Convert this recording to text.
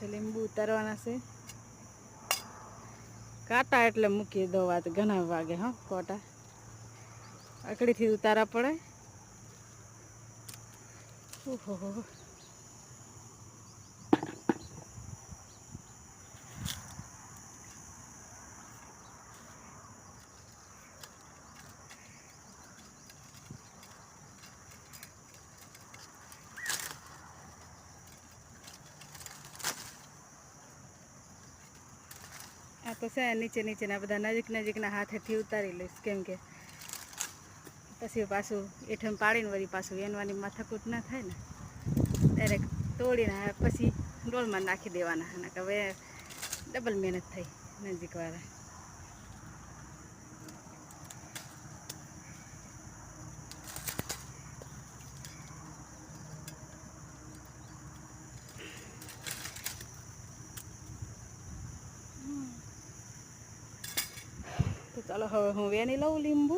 છે, લીંબુ ઉતારવાના છે. કાંટા એટલે મૂકી દો વાત, ઘણા વાગે, હા કોટા અકડીથી ઉતારા પડે. ઓહો આ તો છે, નીચે નીચેના બધા નજીક નજીકના હાથેથી ઉતારી લઈશ, કેમ કે પછી પાછું એઠમ પાડીને વળી પાછું એનવાની માથાકૂટ ના થાય ને ડાયરેક્ટ તોડીને પછી ડોલમાં નાખી દેવાના કે હવે ડબલ મહેનત થઈ નજીકવાળા. ચાલો હવે હું વેની લઉં લીંબુ.